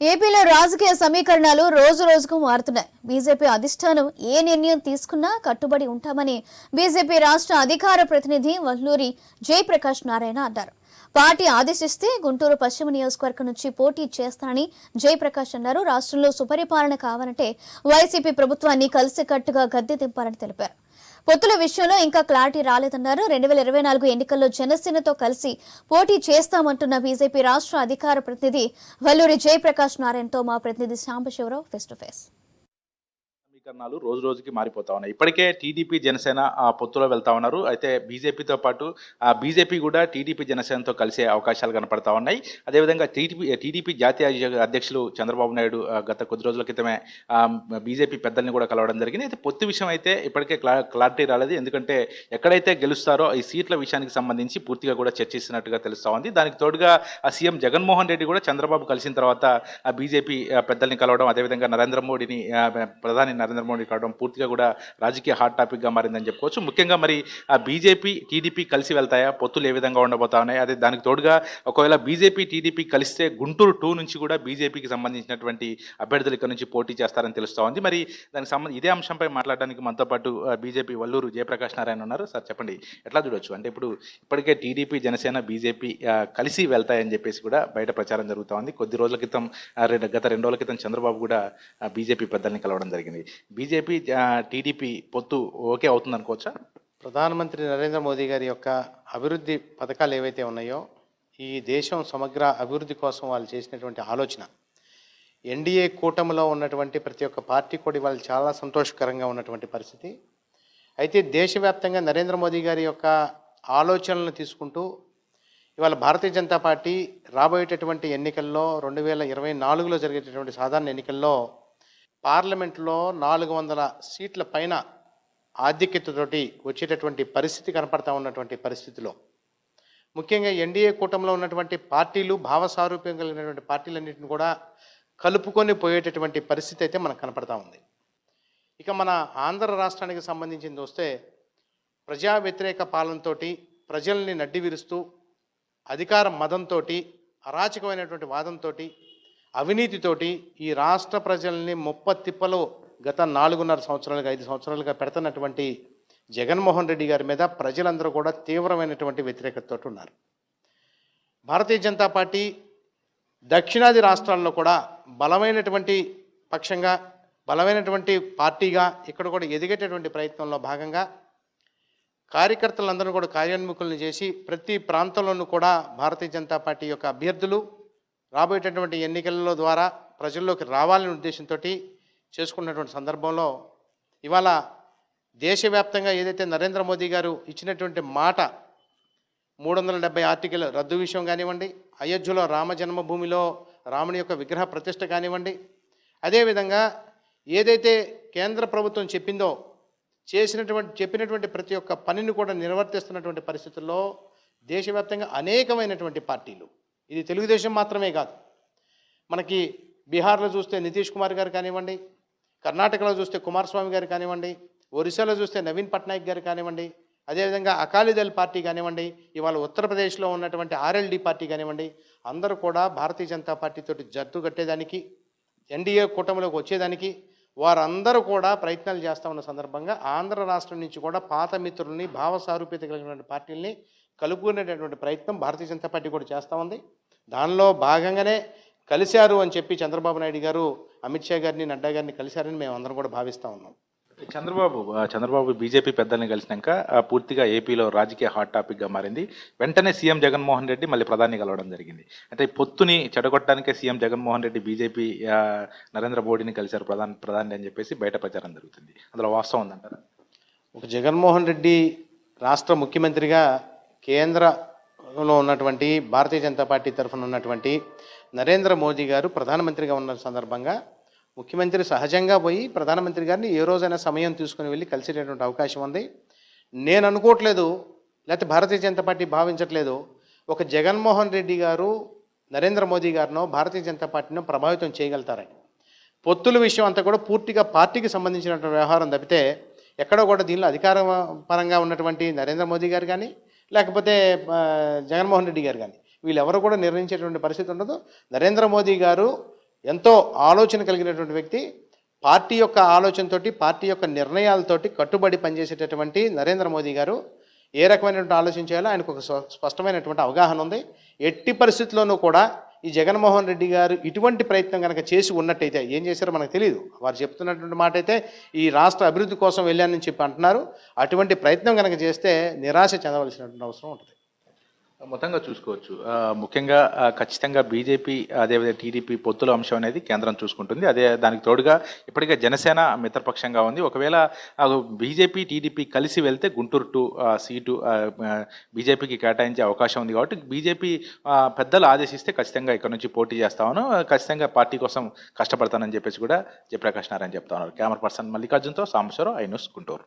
ఏపీలో రాజకీయ సమీకరణాలు రోజు రోజుకు మారుతున్నాయి. బీజేపీ అధిష్టానం ఏ నిర్ణయం తీసుకున్నా కట్టుబడి ఉంటామని బీజేపీ రాష్ట్ర అధికార ప్రతినిధి వల్లూరి జయప్రకాష్ నారాయణ అన్నారు. పార్టీ ఆదేశిస్తే గుంటూరు పశ్చిమ నియోజకవర్గం నుంచి పోటీ చేస్తానని జయప్రకాష్ అన్నారు. రాష్ట్రంలో సుపరిపాలన కావాలంటే వైసీపీ ప్రభుత్వాన్ని కలిసికట్టుగా గద్దె దింపాలని తెలిపారు. పొత్తుల విషయంలో ఇంకా క్లారిటీ రాలేదన్నారు. రెండు వేల ఇరవై నాలుగు ఎన్నికల్లో జనసేనతో కలిసి పోటీ చేస్తామంటున్న బీజేపీ రాష్ట్ర అధికార ప్రతినిధి వల్లూరి జయప్రకాష్ నారాయణతో మా ప్రతినిధి సాంబశివరావు ఫేస్ టు ఫేస్ సమీకరణాలు రోజు రోజుకి మారిపోతా ఉన్నాయి. ఇప్పటికే టీడీపీ జనసేన ఆ పొత్తులో వెళ్తా ఉన్నారు. అయితే బీజేపీతో పాటు ఆ బీజేపీ కూడా టీడీపీ జనసేనతో కలిసే అవకాశాలు కనపడతా ఉన్నాయి. అదేవిధంగా టీడీపీ టీడీపీ జాతీయ అధ్యక్షులు చంద్రబాబు నాయుడు గత కొద్ది రోజుల క్రితమే బీజేపీ పెద్దల్ని కూడా కలవడం జరిగింది. అయితే పొత్తు విషయం అయితే ఇప్పటికే క్లా క్లారిటీ రాలేదు. ఎందుకంటే ఎక్కడైతే గెలుస్తారో ఈ సీట్ల విషయానికి సంబంధించి పూర్తిగా కూడా చర్చిస్తున్నట్టుగా తెలుస్తా ఉంది. దానికి తోడుగా సీఎం జగన్మోహన్ రెడ్డి కూడా చంద్రబాబు కలిసిన తర్వాత బీజేపీ పెద్దల్ని కలవడం అదేవిధంగా నరేంద్ర మోడీని ప్రధాని నరేంద్ర మోడీ కావడం పూర్తిగా కూడా రాజకీయ హాట్ టాపిక్గా మారిందని చెప్పుకోవచ్చు. ముఖ్యంగా మరి ఆ బీజేపీ టీడీపీ కలిసి వెళ్తాయా? పొత్తులు ఏ విధంగా ఉండబోతా ఉన్నాయి? అదే దానికి తోడుగా ఒకవేళ బీజేపీ టీడీపీ కలిస్తే గుంటూరు టూ నుంచి కూడా బీజేపీకి సంబంధించినటువంటి అభ్యర్థులు ఇక్కడ నుంచి పోటీ చేస్తారని తెలుస్తూ ఉంది. మరి దానికి సంబంధించి ఇదే అంశంపై మాట్లాడడానికి మనతో పాటు బీజేపీ వల్లూరు జయప్రకాష్ నారాయణ ఉన్నారు. సార్ చెప్పండి. ఎట్లా చూడొచ్చు? అంటే ఇప్పుడు ఇప్పటికే టీడీపీ జనసేన బీజేపీ కలిసి వెళ్తాయని చెప్పేసి కూడా బయట ప్రచారం జరుగుతూ ఉంది. కొద్ది రోజుల క్రితం రెండు- గత రెండు రోజుల క్రితం చంద్రబాబు కూడా బీజేపీ పెద్దల్ని కలవడం జరిగింది. బీజేపీ టీడీపీ పొత్తు ఓకే అవుతుంది అనుకోవచ్చా? ప్రధానమంత్రి నరేంద్ర మోదీ గారి యొక్క అభివృద్ధి పథకాలు ఏవైతే ఉన్నాయో ఈ దేశం సమగ్ర అభివృద్ధి కోసం వాళ్ళు చేసినటువంటి ఆలోచన. ఎన్డీఏ కూటమిలో ఉన్నటువంటి ప్రతి ఒక్క పార్టీ కూడా వాళ్ళు చాలా సంతోషకరంగా ఉన్నటువంటి పరిస్థితి. అయితే దేశవ్యాప్తంగా నరేంద్ర మోదీ గారి యొక్క ఆలోచనలను తీసుకుంటూ ఇవాళ భారతీయ జనతా పార్టీ రాబోయేటటువంటి ఎన్నికల్లో రెండు వేల ఇరవై నాలుగులో జరిగేటటువంటి సాధారణ ఎన్నికల్లో పార్లమెంట్లో నాలుగు వందల సీట్ల పైన ఆధిక్యతతోటి వచ్చేటటువంటి పరిస్థితి కనపడతా ఉన్నటువంటి పరిస్థితిలో. ముఖ్యంగా ఎన్డీఏ కూటమిలో ఉన్నటువంటి పార్టీలు భావసారూప్యం కలిగినటువంటి పార్టీలన్నింటిని కూడా కలుపుకొని పోయేటటువంటి పరిస్థితి అయితే మనకు కనపడతా ఉంది. ఇక మన ఆంధ్ర రాష్ట్రానికి సంబంధించింది వస్తే ప్రజా వ్యతిరేక పాలనతోటి ప్రజల్ని నడ్డి విరుస్తూ అధికార మదంతో అరాచకమైనటువంటి వాదంతో అవినీతితోటి ఈ రాష్ట్ర ప్రజల్ని ముప్ప తిప్పలో గత నాలుగున్నర సంవత్సరాలుగా ఐదు సంవత్సరాలుగా పెడుతున్నటువంటి జగన్మోహన్ రెడ్డి గారి మీద ప్రజలందరూ కూడా తీవ్రమైనటువంటి వ్యతిరేకతతో ఉన్నారు. భారతీయ జనతా పార్టీ దక్షిణాది రాష్ట్రాల్లో కూడా బలమైనటువంటి పక్షంగా బలమైనటువంటి పార్టీగా ఇక్కడ కూడా ఎదిగేటటువంటి ప్రయత్నంలో భాగంగా కార్యకర్తలందరూ కూడా కార్యోన్ముఖులను చేసి ప్రతి ప్రాంతంలోనూ కూడా భారతీయ జనతా పార్టీ యొక్క అభ్యర్థులు రాబోయేటటువంటి ఎన్నికల ద్వారా ప్రజల్లోకి రావాలనే ఉద్దేశంతో చేసుకున్నటువంటి సందర్భంలో ఇవాళ దేశవ్యాప్తంగా ఏదైతే నరేంద్ర మోదీ గారు ఇచ్చినటువంటి మాట మూడు వందల డెబ్బై ఆర్టికల్ రద్దు విషయం కానివ్వండి అయోధ్యలో రామ జన్మభూమిలో రాముని యొక్క విగ్రహ ప్రతిష్ట కానివ్వండి అదేవిధంగా ఏదైతే కేంద్ర ప్రభుత్వం చెప్పిందో చేసినటువంటి చెప్పినటువంటి ప్రతి ఒక్క పనిని కూడా నిర్వర్తిస్తున్నటువంటి పరిస్థితుల్లో దేశవ్యాప్తంగా అనేకమైనటువంటి పార్టీలు ఇది తెలుగుదేశం మాత్రమే కాదు. మనకి బీహార్లో చూస్తే నితీష్ కుమార్ గారు కానివ్వండి కర్ణాటకలో చూస్తే కుమారస్వామి గారు కానివ్వండి ఒరిస్సాలో చూస్తే నవీన్ పట్నాయక్ గారు కానివ్వండి అదేవిధంగా అకాలీదళ్ పార్టీ కానివ్వండి ఇవాళ ఉత్తరప్రదేశ్లో ఉన్నటువంటి ఆర్ఎల్డి పార్టీ కానివ్వండి అందరూ కూడా భారతీయ జనతా పార్టీతో జట్టు కట్టేదానికి ఎన్డీఏ కూటమిలోకి వచ్చేదానికి వారందరూ కూడా ప్రయత్నాలు చేస్తా ఉన్న సందర్భంగా ఆంధ్ర రాష్ట్రం నుంచి కూడా పాత మిత్రుల్ని భావ సారూప్యత కలిగినటువంటి పార్టీల్ని కలుపుకునేటటువంటి ప్రయత్నం భారతీయ జనతా పార్టీ కూడా చేస్తూ ఉంది. దానిలో భాగంగానే కలిశారు అని చెప్పి చంద్రబాబు నాయుడు గారు అమిత్ షా గారిని నడ్డా గారిని కలిశారని మేము అందరం కూడా భావిస్తూ ఉన్నాం. చంద్రబాబు చంద్రబాబు బీజేపీ పెద్దల్ని కలిసినాక పూర్తిగా ఏపీలో రాజకీయ హాట్ టాపిక్గా మారింది. వెంటనే సీఎం జగన్మోహన్ రెడ్డి మళ్ళీ ప్రధాని కలవడం జరిగింది. అంటే పొత్తుని చెడగొట్టడానికే సీఎం జగన్మోహన్ రెడ్డి బీజేపీ నరేంద్ర మోడీని కలిశారు ప్రధాని ప్రధాని అని చెప్పేసి బయట ప్రచారం జరుగుతుంది. అందులో వాస్తవం ఉందంటారా? ఒక జగన్మోహన్ రెడ్డి రాష్ట్ర ముఖ్యమంత్రిగా కేంద్రంలో ఉన్నటువంటి భారతీయ జనతా పార్టీ తరఫున ఉన్నటువంటి నరేంద్ర మోదీ గారు ప్రధానమంత్రిగా ఉన్న సందర్భంగా ముఖ్యమంత్రి సహజంగా పోయి ప్రధానమంత్రి గారిని ఏ రోజైనా సమయం తీసుకుని వెళ్ళి కలిసేటటువంటి అవకాశం ఉంది. నేను అనుకోవట్లేదు లేకపోతే భారతీయ జనతా పార్టీ భావించట్లేదు. ఒక జగన్మోహన్ రెడ్డి గారు నరేంద్ర మోదీ గారినో భారతీయ జనతా పార్టీనో ప్రభావితం చేయగలుగుతారని పొత్తుల విషయం అంతా కూడా పూర్తిగా పార్టీకి సంబంధించినటువంటి వ్యవహారం తప్పితే ఎక్కడో కూడా దీనిలో అధికార పరంగా ఉన్నటువంటి నరేంద్ర మోదీ గారు కానీ లేకపోతే జగన్మోహన్ రెడ్డి గారు కానీ వీళ్ళెవరూ కూడా నిర్ణయించేటువంటి పరిస్థితి ఉండదు. నరేంద్ర మోదీ గారు ఎంతో ఆలోచన కలిగినటువంటి వ్యక్తి. పార్టీ యొక్క ఆలోచనతోటి పార్టీ యొక్క నిర్ణయాలతోటి కట్టుబడి పనిచేసేటటువంటి నరేంద్ర మోదీ గారు. ఏ రకమైనటువంటి ఆలోచన చేయాలో ఆయనకు ఒక స్పష్టమైనటువంటి అవగాహన ఉంది. ఎట్టి పరిస్థితుల్లోనూ కూడా ఈ జగన్మోహన్ రెడ్డి గారు ఇటువంటి ప్రయత్నం కనుక చేసి ఉన్నట్టయితే ఏం చేశారో మనకు తెలియదు వారు చెప్తున్నటువంటి మాట అయితే ఈ రాష్ట్ర అభివృద్ధి కోసం వెళ్ళానని చెప్పి అంటున్నారు. అటువంటి ప్రయత్నం కనుక చేస్తే నిరాశ చెందవలసినటువంటి అవసరం ఉంటుంది. మొత్తంగా చూసుకోవచ్చు. ముఖ్యంగా ఖచ్చితంగా బీజేపీ అదేవిధంగా టీడీపీ పొత్తుల అంశం అనేది కేంద్రం చూసుకుంటుంది. అదే దానికి తోడుగా ఇప్పటికే జనసేన మిత్రపక్షంగా ఉంది. ఒకవేళ బీజేపీ టీడీపీ కలిసి వెళ్తే గుంటూరు టు సీటు బీజేపీకి కేటాయించే అవకాశం ఉంది కాబట్టి బీజేపీ పెద్దలు ఆదేశిస్తే ఖచ్చితంగా ఇక్కడ నుంచి పోటీ చేస్తామను ఖచ్చితంగా పార్టీ కోసం కష్టపడతానని చెప్పేసి కూడా జయప్రకాష్ నారాయణ చెప్తా ఉన్నారు. కెమెరా పర్సన్ మల్లికార్జున్తో సాంబశ్వరం ఐ న్యూస్ గుంటూరు.